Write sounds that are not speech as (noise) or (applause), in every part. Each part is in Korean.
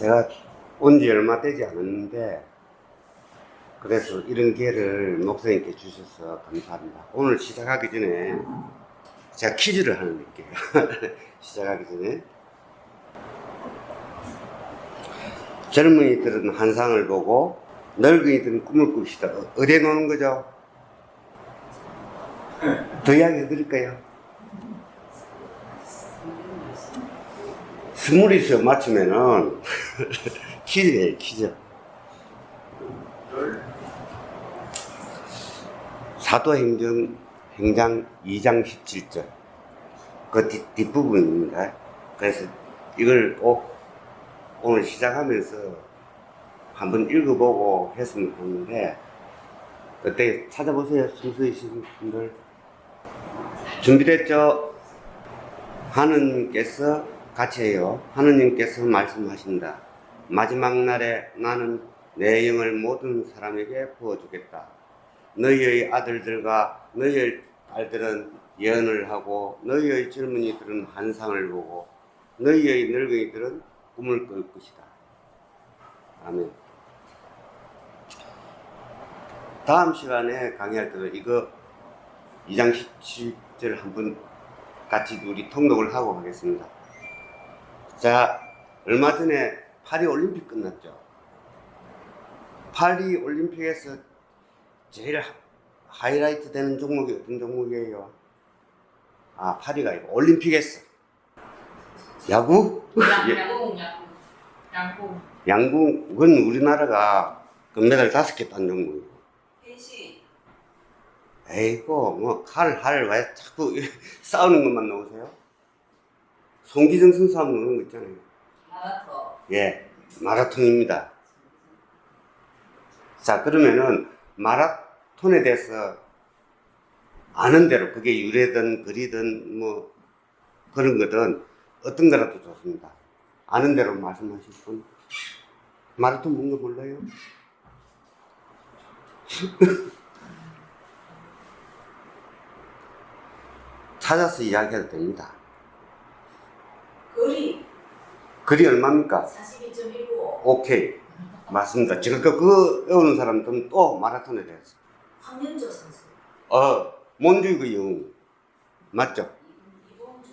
제가 온 지 얼마 되지 않았는데 그래서 이런 기회를 목사님께 주셔서 감사합니다. 오늘 시작하기 전에 제가 퀴즈를 하나 낼게요. (laughs) 시작하기 전에 젊은이들은 한상을 보고 늙은이들은 꿈을 꿉시다. 어- 어디에 노는 거죠? 더 이야기 드릴까요? 스물이서 맞추면은 (laughs) 퀴즈예요, 퀴즈. 사도행전 행장 2장 17절. 그 뒷, 뒷부분입니다. 그래서 이걸 꼭 오늘 시작하면서 한번 읽어보고 했으면 하는데, 그때 찾아보세요, 순수이신 분들. 준비됐죠? 하느님께서 같이 해요. 하느님께서 말씀하신다. 마지막 날에 나는 내 영을 모든 사람에게 부어주겠다. 너희의 아들들과 너희의 딸들은 예언을 하고 너희의 젊은이들은 환상을 보고 너희의 늙은이들은 꿈을 꿀 것이다. 아멘. 다음 시간에 강의할 때도 이거 2장 17절 한번 같이 우리 통독을 하고 가겠습니다. 자, 얼마 전에 파리 올림픽 끝났죠. 파리 올림픽에서 제일 하- 하이라이트 되는 종목이 어떤 종목이에요? 아, 파리가 아니고 올림픽에서 야구? 양, 예. 야구, 야구, 야구. 양궁은 우리나라가 금메달 다섯 개 딴 종목이고. 펜시. 에이고, 뭐, 칼, 할, 왜 자꾸 (laughs) 싸우는 것만 나오세요? 송기정 선수 하면 노는 거 있잖아요. 마라톤. 예, 마라톤입니다. 자, 그러면은 마라톤에 대해서 아는 대로 그게 유래든 글이든 뭐 그런 거든 어떤 거라도 좋습니다. 아는 대로 말씀하실 분. 마라톤 뭔가 몰라요? (laughs) 찾아서 이야기해도 됩니다. 거리. 글이 얼마입니까? 42.19. 오케이. 맞습니다. 지금 그, 그 외우는 사람들은 또 마라톤에 대해서. 황현조 선수. 어, 몬주이그 영웅. 맞죠? 이봉주.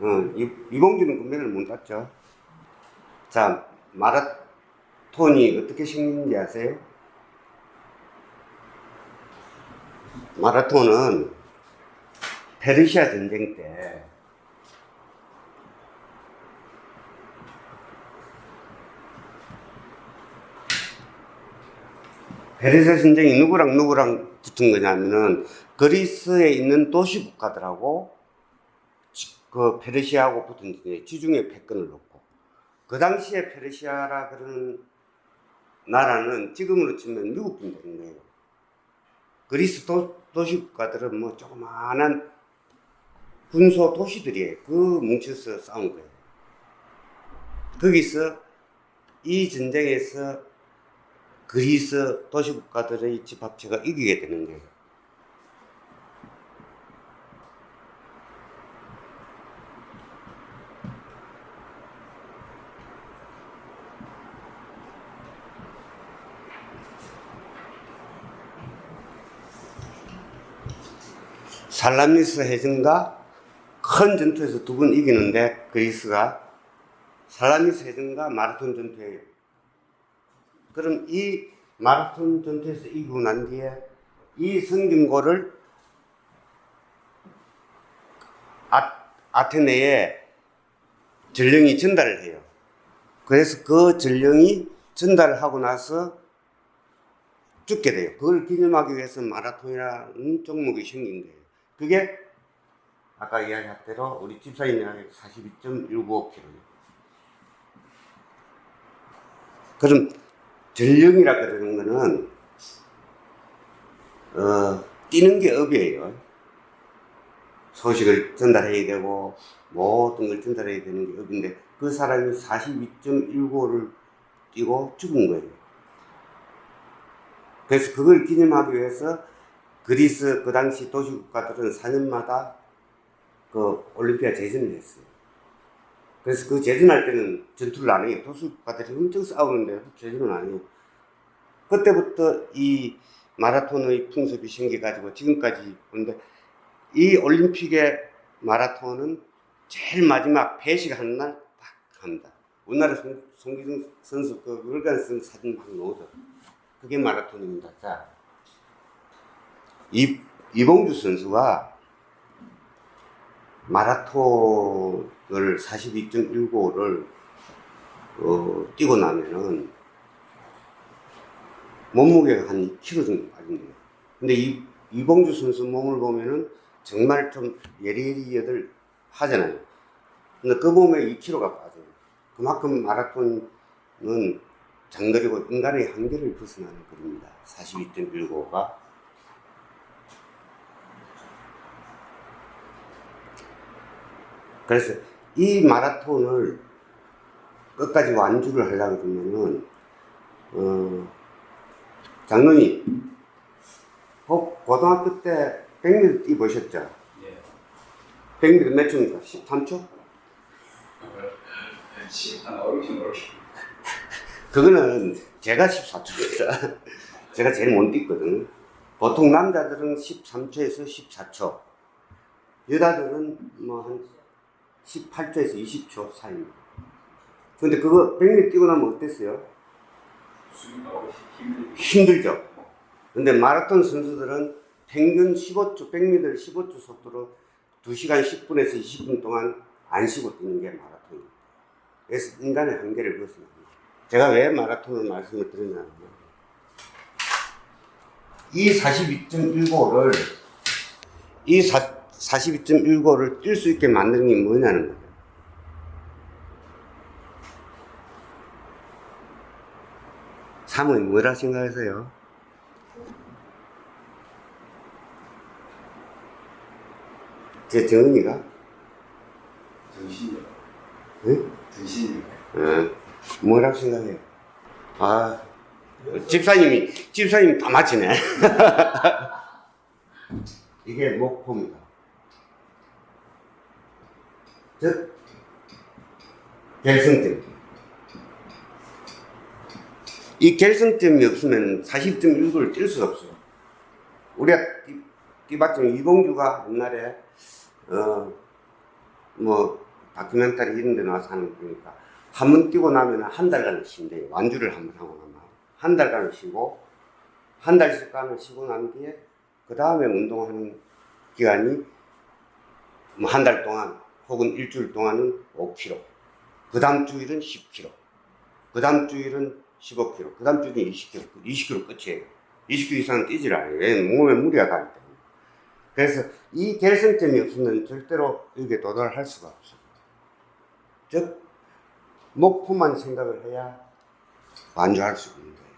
어, 이, 이봉주는 금메달 못 땄죠. 자, 마라톤이 어떻게 생긴지 아세요? 마라톤은 페르시아 전쟁 때 페르시아 전쟁이 누구랑 누구랑 붙은 거냐면은 그리스에 있는 도시 국가들하고 지- 그 페르시아하고 붙은 전쟁 지중해 패권을 놓고 그 당시에 페르시아라 그러는 나라는 지금으로 치면 미국쯤 되는 거예요. 그리스 도, 도시 국가들은 뭐 조그마한 군소 도시들이에요. 그 뭉쳐서 싸운 거예요. 거기서 이 전쟁에서 그리스 도시 국가들의 집합체가 이기게 되는 거예요. 살라미스 해전과 큰 전투에서 두 번 이기는데 그리스가 살라미스 해전과 마라톤 전투예요. 그럼 이 마라톤 전투에서 이기고 난 뒤에 이 성경고를 아, 아테네에 전령이 전달을 해요. 그래서 그 전령이 전달을 하고 나서 죽게 돼요. 그걸 기념하기 위해서 마라톤이라는 종목이 생긴 거예요. 그게 아까 이야기한 대로 우리 집사님 이야기 42.195km. 그럼 전령이라 그러는 거는 어, 뛰는 게 업이에요. 소식을 전달해야 되고 모든 걸 전달해야 되는 게 업인데 그 사람이 42.195를 뛰고 죽은 거예요. 그래서 그걸 기념하기 위해서 그리스 그 당시 도시 국가들은 4년마다 그 올림피아 재전을 했어요. 그래서 그 제전할 때는 전투를 안 해요. 도수국가들이 엄청 싸우는데 제전은 안 해요. 그때부터 이 마라톤의 풍습이 생겨가지고 지금까지 오는데 이 올림픽의 마라톤은 제일 마지막 배식하는 날 딱 합니다. 우리나라 송, 송기승 선수 그 월간 쓴 사진 막 넣어줘. 그게 마라톤입니다. 자, 이, 이봉주 선수가 마라톤을 42.195를 어, 뛰고 나면은 몸무게가 한 2kg 정도 빠집니다. 근데 이, 이봉주 선수 몸을 보면은 정말 좀 예리예리들 하잖아요. 근데 그 몸에 2kg가 빠져요. 그만큼 마라톤은 장거리고 인간의 한계를 벗어나는 거리입니다. 42.195가. 그래서 이 마라톤을 끝까지 완주를 하려고 그러면은, 어, 장로님, 어, 고등학교 때 100m 뛰보셨죠? 예. 100m 몇 초입니까? 13초? 시간 어렵긴 어렵긴. 그거는 제가 14초입니다. (laughs) 제가 제일 못 뛰거든. 보통 남자들은 13초에서 14초. 여자들은 뭐 한 18초에서 20초 사이입니다. 근데 그거 100m 뛰고 나면 어땠어요? 힘들죠? 근데 마라톤 선수들은 평균 15초, 100m 15초 속도로 2시간 10분에서 20분 동안 안 쉬고 뛰는 게 마라톤입니다. 그래서 인간의 한계를 벗어납니다. 제가 왜 마라톤을 말씀을 드리냐면, 이 42.15를, 이 42.15를 뛸 수 있게 만드는 게 뭐냐는 거죠. 사모님 뭐라 생각하세요? 제 정은이가? 정신이요. 응? 정신이요. 어, 뭐라고 생각해요? 아, 집사님이, 집사님이 다 맞히네. (laughs) 이게 목포입니다. 즉, 결승점. 이 결승점이 없으면 40.19를 뛸 수가 없어요. 우리가 띠- 띠봤지만 이봉주가 옛날에, 어, 뭐, 다큐멘터리 이런 데 나와서 하는 거니까 한 번 뛰고 나면 한 달간을 쉰대요. 완주를 한 번 하고 나면. 한 달간을 쉬고, 한 달간을 쉬고 난 뒤에, 그 다음에 운동하는 기간이 뭐 한 달 동안 혹은 일주일 동안은 5kg. 그 다음 주일은 10kg. 그 다음 주일은 15kg. 그 다음 주일은 20kg. 20kg 끝이에요. 20kg 이상은 뛰질 않아요. 왜냐면 몸에 무리가 가기 때문에. 그래서 이 결승점이 없으면 절대로 여기에 도달할 수가 없어요. 즉, 목표만 생각을 해야 완주할 수 있는 거예요.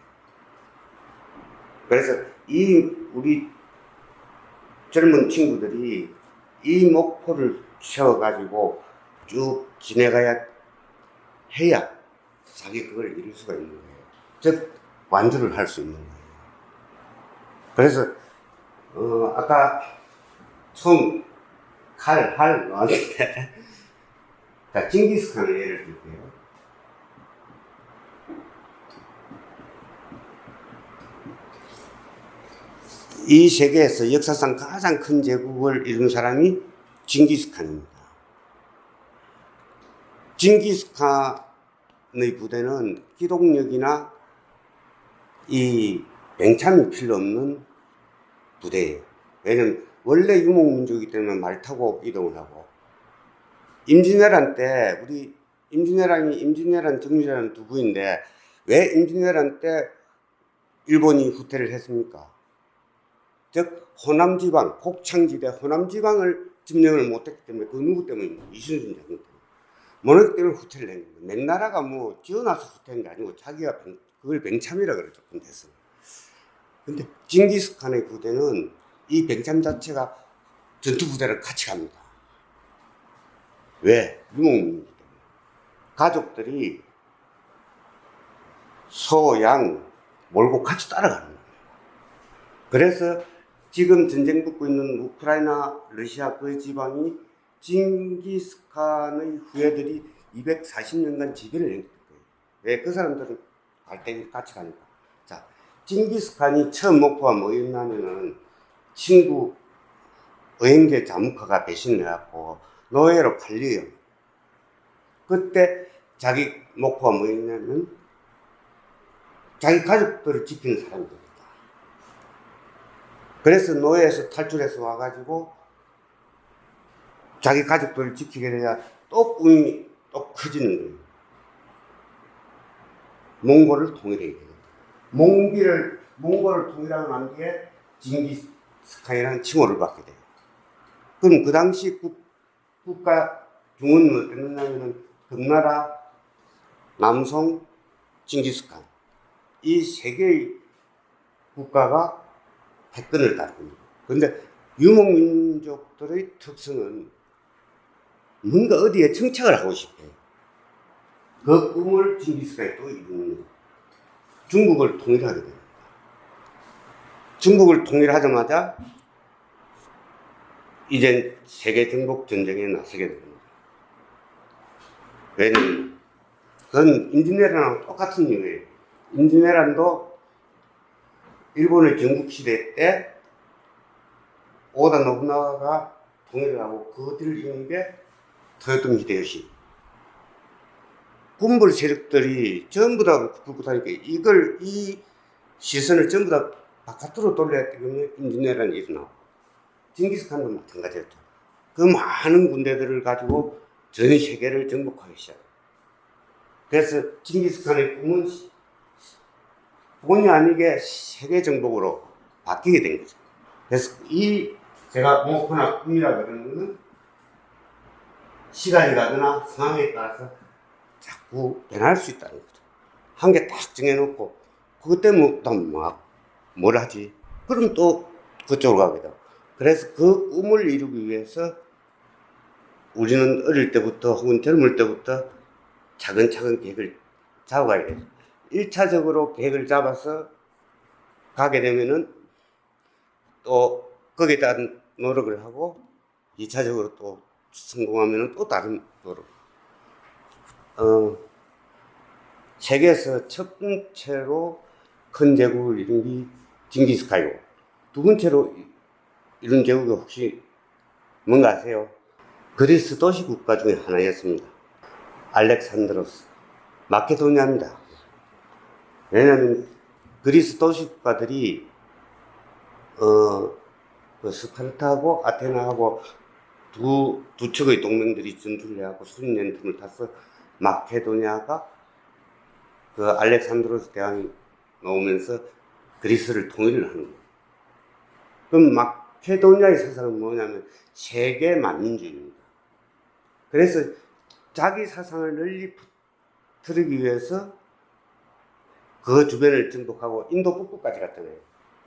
그래서 이 우리 젊은 친구들이 이 목표를 세워가지고 쭉 지내가야 해야 자기 그걸 이룰 수가 있는 거예요. 즉, 완주를 할 수 있는 거예요. 그래서, 어, 아까 처음 칼, 할 나왔는데, (laughs) 자, 징기스칸의 예를 들게요. 이 세계에서 역사상 가장 큰 제국을 이룬 사람이 징기스칸입니다. 징기스칸의 부대는 기동력이나 이 맹참이 필요 없는 부대예요. 왜냐면 원래 유목민족이기 때문에 말 타고 이동을 하고 임진왜란 때 우리 임진왜란이 임진왜란 정유라는 두 부인데 왜 임진왜란 때 일본이 후퇴를 했습니까? 즉 호남 지방 곡창지대 호남 지방을 점령을 못했기 때문에 그 누구 때문입니까? 이순신 장군 때문에. 뭐그 때문에 후퇴를 한 겁니다. 맥나라가 뭐 지어놔서 후퇴한 게 아니고 자기가 병- 그걸 병참이라 그러죠 군대에서. 근데 징기스칸의 부대는 이 병참 자체가 전투 부대를 같이 갑니다. 왜? 유목민이기 때문에. 가족들이 소, 양 몰고 같이 따라가는 거예요. 그래서 지금 전쟁 붙고 있는 우크라이나, 러시아 그 지방이 징기스칸의 후예들이 240년간 지배를 때문에. 왜그 사람들은 갈 때 같이 가니까. 자, 징기스칸이 처음 목표가 뭐였냐면은 친구 어행제 자무카가 배신을 해갖고 노예로 팔려요. 그때 자기 목표가 뭐였냐면 자기 가족들을 지키는 사람들이다. 그래서 노예에서 탈출해서 와가지고 자기 가족들을 지키게 되야 또 꿈이 또 커지는 거예요. 몽골을 통일해야 돼요. 몽기를, 몽골을 통일하고 난 뒤에 징기스칸이라는 칭호를 받게 돼요. 그럼 그 당시 국, 국가 중원은 어땠느냐면은 금나라, 남송, 징기스칸 이 세 개의 국가가 있는 거예요. 그런데 유목민족들의 특성은 뭔가 어디에 정착을 하고 싶어요. 그 꿈을 징기스칸이 또 이루는 거예요. 중국을 통일하게 됩니다. 중국을 통일하자마자 이제 세계 정복 전쟁에 나서게 됩니다. 왜냐면 그건 인디네란하고 똑같은 이유예요. 인디네란도 일본의 전국 시대 때 오다 노부나가가 통일을 하고 그 뒤를 이은 게 토요토미 히데요시. 군불 세력들이 전부 다 불꽃하니까 이걸 이 시선을 전부 다 바깥으로 돌려야 때문에 인디네란이 일어나고 징기스칸도 마찬가지였죠. 그 많은 군대들을 가지고 전 세계를 정복하기 시작. 그래서 징기스칸의 꿈은 본의 아니게 세계 정복으로 바뀌게 된 거죠. 그래서 이 제가 목표나 꿈이라 그러는 거는 시간이 가거나 상황에 따라서 자꾸 변할 수 있다는 거죠. 한 개 딱 정해놓고 그것 때문에 또막뭘 하지? 그럼 또 그쪽으로 가게 되고. 그래서 그 꿈을 이루기 위해서 우리는 어릴 때부터 혹은 젊을 때부터 차근차근 계획을 잡아가야 돼요. 1차적으로 계획을 잡아서 가게 되면은 또 거기에 따른 노력을 하고 2차적으로 또 성공하면은 또 다른 노력. 어, 세계에서 첫 번째로 큰 제국을 이룬 게 징기스칸이고 두 번째로 이룬 제국이 혹시 뭔가 아세요? 그리스 도시 국가 중에 하나였습니다. 알렉산드로스 마케도니아입니다. 왜냐하면 그리스 도시 국가들이 어, 그 스파르타하고 아테나하고 두, 두 척의 동맹들이 전투를 해갖고 수년 틈을 타서 마케도니아가 그 알렉산드로스 대왕이 나오면서 그리스를 통일을 하는 거예요. 그럼 마케도니아의 사상은 뭐냐면 세계 만민주의입니다. 그래서 자기 사상을 널리 퍼뜨리기 위해서 그 주변을 정복하고 인도 북부까지 갔잖아요.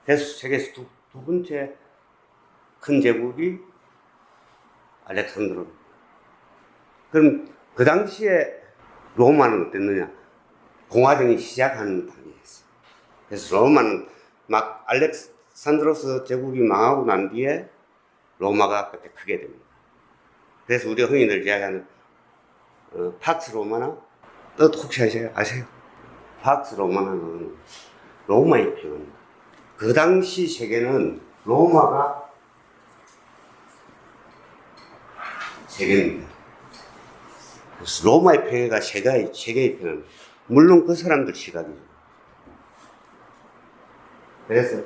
그래서 세계에서 두, 두 번째 큰 제국이 알렉산드로. 그럼 그 당시에 로마는 어땠느냐? 공화정이 시작하는 단계였어요. 그래서 로마는 막 알렉산드로스 제국이 망하고 난 뒤에 로마가 그때 크게 됩니다. 그래서 우리가 흔히들 이야기하는 어, 팍스 로마나 또 혹시 아세요? 아세요? 팍스 로마나는 로마의 표현. 그 당시 세계는 로마가 세계입니다. 그래서 로마의 폐해가 세계의, 세계의 폐해는 물론 그 사람들 시각이죠. 그래서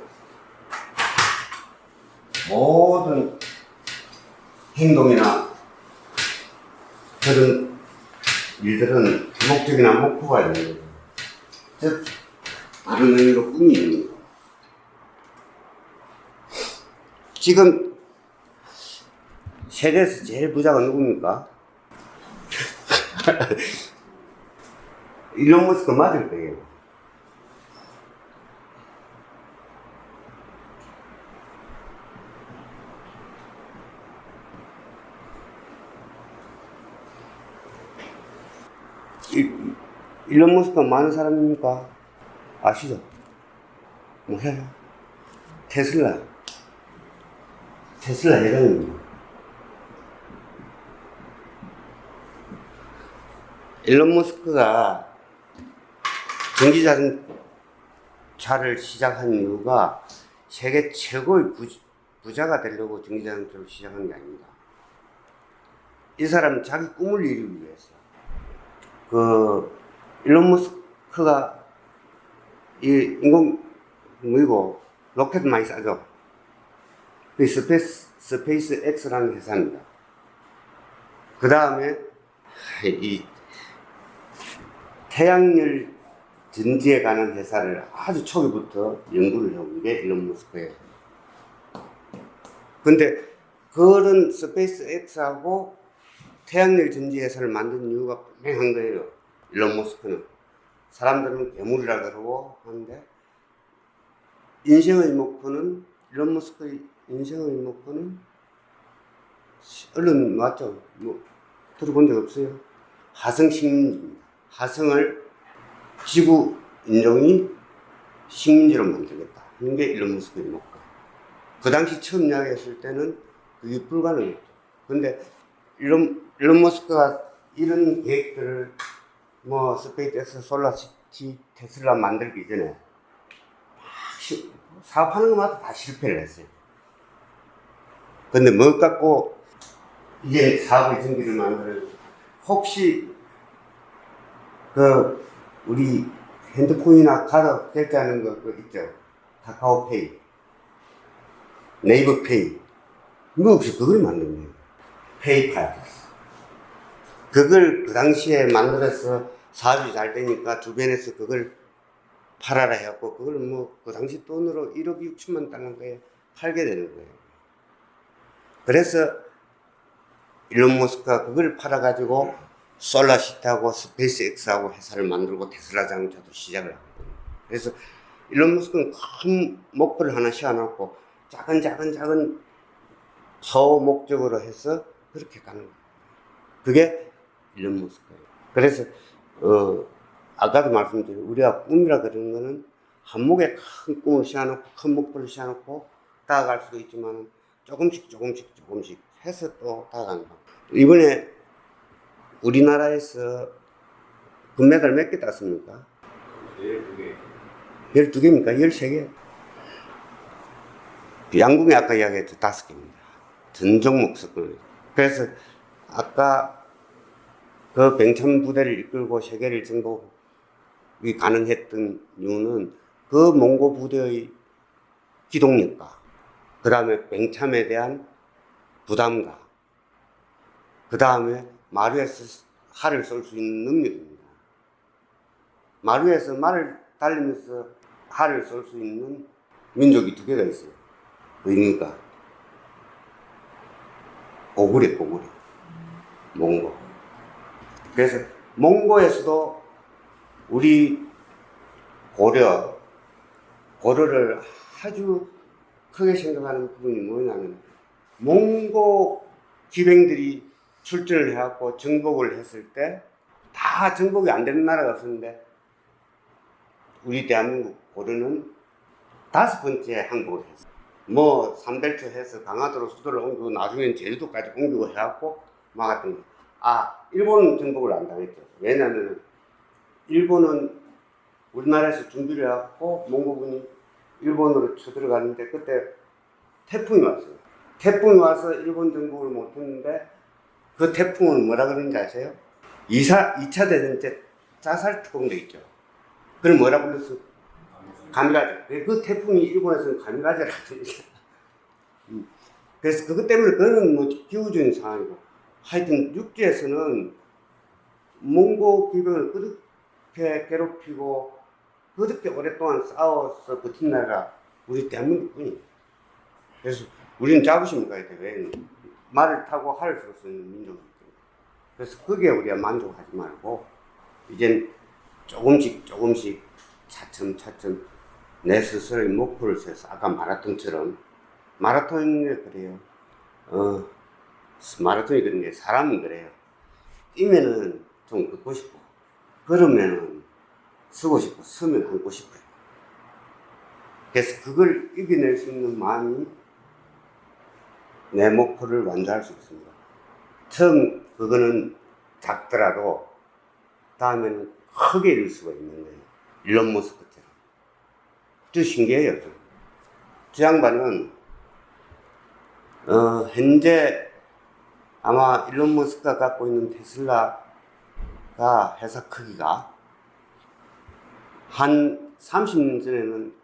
모든 행동이나 그런 일들은 목적이나 목표가 있는 거죠. 즉, 의미로 꿈이 있는 거죠. 지금 세계에서 제일 부자가 누굽니까? (laughs) 일론 머스크 맞을 거예요. 일- 일론 머스크가 많은 사람입니까? 아시죠? 뭐야? 테슬라. 테슬라 회장입니다. 일론 머스크가 전기 자동차를 시작한 이유가 세계 최고의 부, 부자가 되려고 전기 자동차를 시작한 게 아닙니다. 이 사람 자기 꿈을 이루기 위해서 그 일론 머스크가 이 인공 뭐이고 로켓 많이 싸죠. 그 스페이스 스페이스 X라는 회사입니다. 그 다음에 이 태양열 전지에 관한 회사를 아주 초기부터 연구를 해온 게 일론 머스크예요. 근데 그런 스페이스 X하고 태양열 전지 회사를 만든 이유가 분명한 거예요. 일론 머스크는 사람들은 괴물이라 그러고 하는데 인생의 목표는 일론 머스크의 인생의 목표는 얼른 맞죠? 뭐 들어본 적 없어요? 화성 식민지입니다. 화성을 지구 인종이 식민지로 만들겠다. 하는 게 일론 머스크의 목표. 그 당시 처음 이야기했을 때는 그게 불가능했죠. 근데 일론, 일론 머스크가 이런 계획들을 뭐 스페이스X, 솔라시티, 테슬라 만들기 전에 막 시- 사업하는 것마다 다 실패를 했어요. 근데 뭐 갖고 이게 사업의 전기를 만들어 혹시 그 우리 핸드폰이나 카드 결제하는 거 있죠? 카카오페이, 네이버페이 뭐 없이 그걸 만든 거예요. 페이팔. 그걸 그 당시에 만들어서 사업이 잘 되니까 주변에서 그걸 팔아라 해갖고 그걸 뭐 그 당시 돈으로 1억 6천만 달러 거에 팔게 되는 거예요. 그래서 일론 머스크가 그걸 팔아가지고 솔라시티하고 스페이스X하고 회사를 만들고 테슬라 자동차도 시작을 하거든요. 그래서 일론 머스크는 큰 목표를 하나 세워놓고 작은 작은 작은 소 목적으로 해서 그렇게 가는 거예요. 그게 일론 머스크예요. 그래서 어 아까도 말씀드린 우리가 꿈이라 그러는 거는 한목에 큰 꿈을 세워놓고 큰 목표를 세워놓고 다가갈 수도 있지만 조금씩 조금씩 조금씩 해서 또 거. 이번에 우리나라에서 금메달 몇 개 땄습니까? 네, 그게 12개입니까? 13개? 양궁이 아까 이야기했죠. 5개입니다. 전 종목 섞을. 그래서 아까 그 병참 부대를 이끌고 세계를 정복이 가능했던 이유는 그 몽고 부대의 기동력과 그 다음에 병참에 대한 부담과 그 다음에 마루에서 활을 쏠 수 있는 능력입니다. 마루에서 말을 달리면서 활을 쏠 수 있는 민족이 두 개가 있어요. 의미가 고구려, 고구려, 몽고. 그래서 몽고에서도 우리 고려, 고려를 아주 크게 생각하는 부분이 뭐냐면 몽고 기병들이 출전을 해갖고 정복을 했을 때 다 정복이 안 되는 나라가 없었는데 우리 대한민국 고려는 다섯 번째 항복을 했어요. 뭐 삼델초 해서 강화도로 수도를 옮기고 나중엔 제주도까지 옮기고 해갖고 막았던 거예요. 아 일본은 정복을 안 당했죠. 왜냐하면 일본은 우리나라에서 준비를 해갖고 몽고군이 일본으로 쳐들어갔는데 그때 태풍이 왔어요. 태풍이 와서 일본 정복을 못했는데 그 태풍은 뭐라 그러는지 아세요? 2차, 2차 대전 때 자살 특공대 있죠. 그걸 뭐라 불렀어? 가미가제. 그 태풍이 일본에서는 그러죠. (laughs) 음. 그래서 그것 때문에 그거는 뭐 기후적인 상황이고 하여튼 육지에서는 몽고 기병을 그렇게 괴롭히고 그렇게 오랫동안 싸워서 버틴 나라가 우리 대한민국뿐이에요. 그래서 우리는 자부심을 가야 돼. 왜? 말을 타고 활을 쏠수 있는 민족이기 때문에. 그래서 거기에 우리가 만족하지 말고 이젠 조금씩 조금씩 차츰차츰 내 스스로의 목표를 세워서 아까 마라톤처럼 마라톤이 그래요. 어, 마라톤이 그런 게 사람은 그래요. 뛰면은 좀 걷고 싶고 걸으면은 쓰고 싶고 서면 앉고 싶어요. 그래서 그걸 이겨낼 수 있는 마음이 내 목표를 완주할 수 있습니다. 처음 그거는 작더라도 다음에는 크게 이룰 수가 있는 거예요. 일론 머스크처럼. 좀 신기해요. 좀. 저 양반은 어, 현재 아마 일론 머스크가 갖고 있는 테슬라가 회사 크기가 한 30년 전에는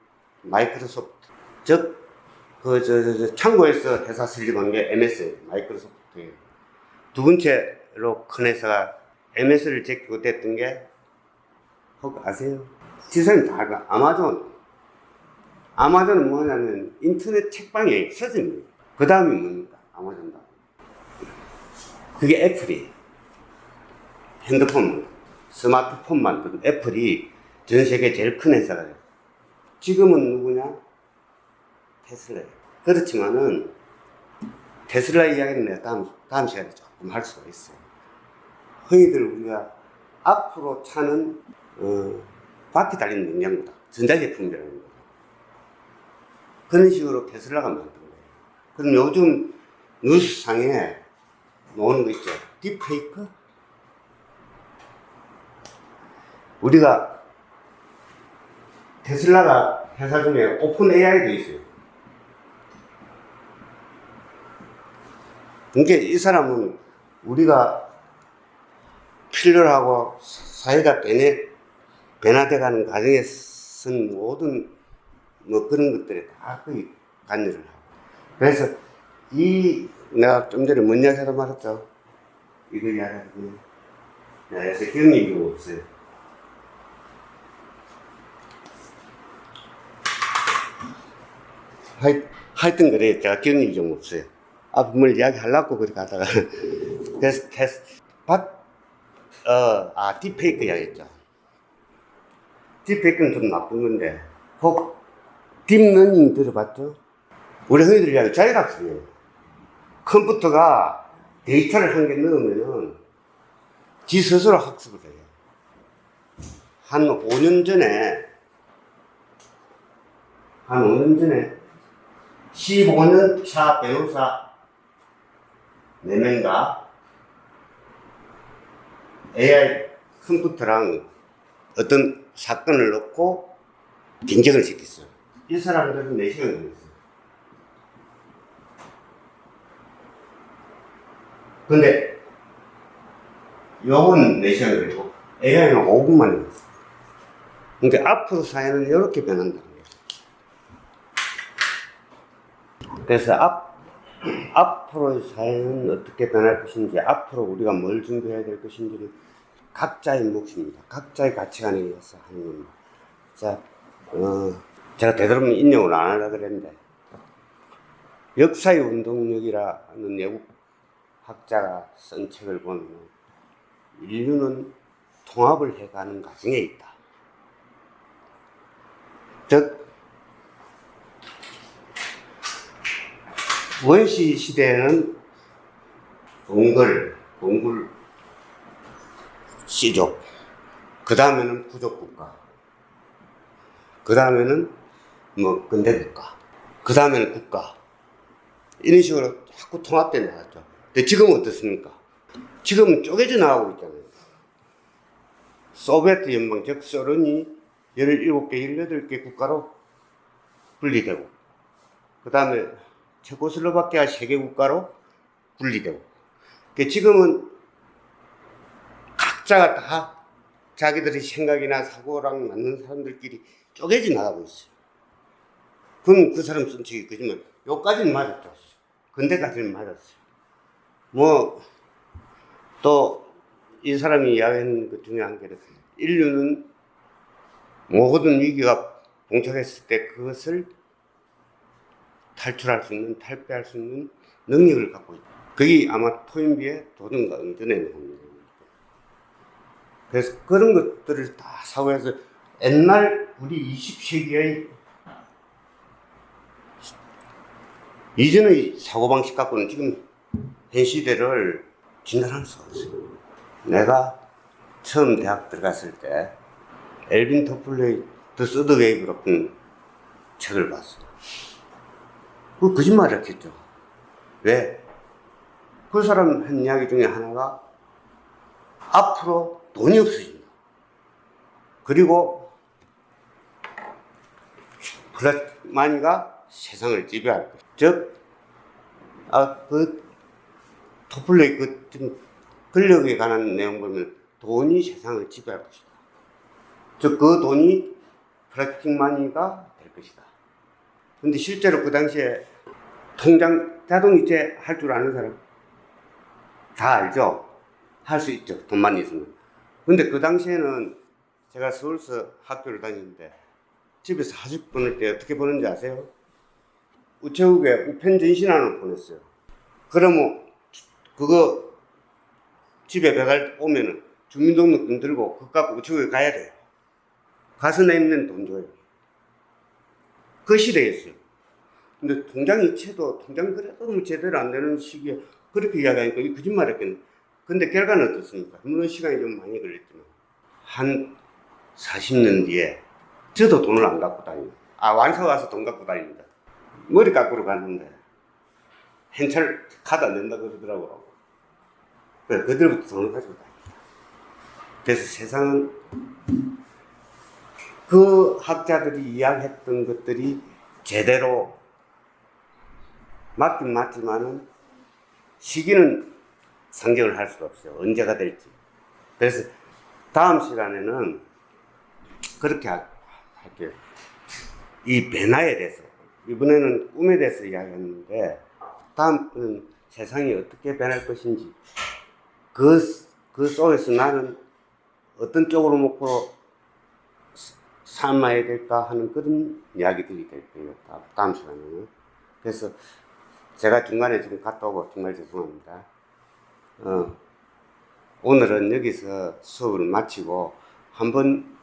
마이크로소프트 즉그저저 창고에서 회사 설립한 게 MS 마이크로소프트예요. 두 번째로 큰 회사가 MS를 제끼고 됐던 게 혹 아세요? 지사님 다 알아. 아마존. 아마존은 뭐냐면 인터넷 책방의 서점입니다. 그 다음이 뭡니까? 아마존 다음. 그게 애플이에요. 핸드폰, 스마트폰 만든 애플이 전 세계 제일 큰 회사가 돼요. 지금은 누구냐? 테슬라예요. 그렇지만은 테슬라 이야기는 내가 다음, 다음 시간에 조금 할 수가 있어요. 흔히들 우리가 앞으로 차는 어, 바퀴 달린 능량보다 전자제품이라는 거죠. 그런 식으로 테슬라가 만든 거예요. 그럼 요즘 뉴스상에 나오는 거 있죠. 딥페이크? 우리가 테슬라가 회사 중에 오픈 AI도 있어요. 이게 이 사람은 우리가 필요로 하고 사회가 변해, 변화돼가는 과정에 쓴 모든 뭐 그런 것들에 다 거의 관여를 하고. 그래서 이 내가 좀 전에 뭔 이야기 하다 말았죠. 이거 이야기하더니 내가 요새 경력이 없어요. 하여, 하여튼 그래 제가 경력이 좀 없어요. 아, 뭘 이야기 하려고 그렇게 하다가. (laughs) 그래서 테스트, 밥, 어, 아, 딥페이크 이야기했죠. 딥페이크는 좀 나쁜 건데, 혹, 딥러닝 들어봤죠? 우리 흔히들 이야기 자율학습이에요. 컴퓨터가 데이터를 한 개 넣으면은 지 스스로 학습을 해요. 한 5년 전에, 한 5년 전에 15년 차 배우사 4명과 AI 컴퓨터랑 어떤 사건을 넣고 경쟁을 시켰어요. 이 사람들은 4시간 걸렸어요. 근데 요건 4시간 걸리고 AI는 5분 만에 걸렸어요. 그러니까 앞으로 사회는 이렇게 변한다는 거예요. 그래서 앞, 앞으로의 사회는 어떻게 변할 것인지, 앞으로 우리가 뭘 준비해야 될 것인지는 각자의 몫입니다. 각자의 가치관에 의해서 하는 겁니다. 자, 어, 제가 되도록이면 인용을 안 하려고 그랬는데, 역사의 운동력이라는 외국 학자가 쓴 책을 보면, 인류는 통합을 해가는 과정에 있다. 즉, 원시 시대에는 동글, 동굴 씨족, 그 다음에는 부족 국가, 그 다음에는 뭐 근대 국가, 그 다음에는 국가 이런 식으로 자꾸 통합돼 나갔죠. 근데 지금은 어떻습니까? 지금은 쪼개져 나가고 있잖아요. 소비에트 연방, 즉 소련이 17개, 18개 국가로 분리되고, 그 다음에 체코슬로바키아 세계 국가로 분리되고, 그 지금은 각자가 다 자기들의 생각이나 사고랑 맞는 사람들끼리 쪼개져 나가고 있어요. 그럼 그 사람 쓴 책이 그지만 요까지는 맞았죠. 근데까지는 맞았어요. 뭐, 또, 이 사람이 이야기하는 것 중에 한 개는 인류는 모든 위기가 봉착했을 때 그것을 탈출할 수 있는, 탈피할 수 있는 능력을 갖고 있다. 그게 아마 토인비의 도전과 응전의 능력입니다. 그래서 그런 것들을 다 사고해서 옛날 우리 20세기의 이전의 사고방식 갖고는 지금 현 시대를 진단할 수가 없어요. 내가 처음 대학 들어갔을 때 엘빈 토플레이 더 서드 웨이브라는 책을 봤어. 그 거짓말을 했겠죠. 왜? 그 사람 한 이야기 중에 하나가 앞으로 돈이 없어진다. 그리고 플라스마니가 세상을 지배할 것. 즉, 아, 그 토플레이 그좀 권력에 관한 내용 보면 돈이 세상을 지배할 것이다. 즉, 그 돈이 플라스틱 마니가 될 것이다. 근데 실제로 그 당시에 통장 자동이체 할 줄 아는 사람 다 알죠? 할 수 있죠. 돈만 있으면. 근데 그 당시에는 제가 서울서 학교를 다니는데 집에서 하숙 보낼 때 어떻게 보는지 아세요? 우체국에 우편 전신안을 보냈어요. 그러면 그거 집에 배달 오면은 주민등록증 들고 그거 갖고 우체국에 가야 돼요. 가서 내면 돈 줘요. 그 시대였어요. 근데 통장 이체도 통장 그래도 뭐 제대로 안 되는 시기에 그렇게 이야기하니까 이 거짓말 했겠네. 근데 결과는 어떻습니까? 물론 시간이 좀 많이 걸렸지만 한 40년 뒤에 저도 돈을 안 갖고 다녀요. 아 완서 와서 돈 갖고 다닙니다. 머리 깎으러 갔는데 현찰 카드 안 된다 그러더라고. 그래 그들부터 돈을 가지고 다닙니다. 그래서 세상은 그 학자들이 이야기했던 것들이 제대로 맞긴 맞지만은 시기는 상정을 할 수가 없어요. 언제가 될지. 그래서 다음 시간에는 그렇게 하- 할게요. 이 변화에 대해서 이번에는 꿈에 대해서 이야기했는데 다음은 세상이 어떻게 변할 것인지 그, 그 속에서 나는 어떤 쪽으로 목표로 삼아야 될까 하는 그런 이야기들이 될 거예요. 다- 다음 시간에는. 그래서 제가 중간에 지금 갔다 오고 정말 죄송합니다. 어, 오늘은 여기서 수업을 마치고 한번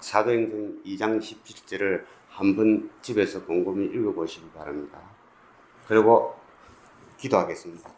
사도행전 2장 17절을 한번 집에서 곰곰이 읽어보시기 바랍니다. 그리고 기도하겠습니다.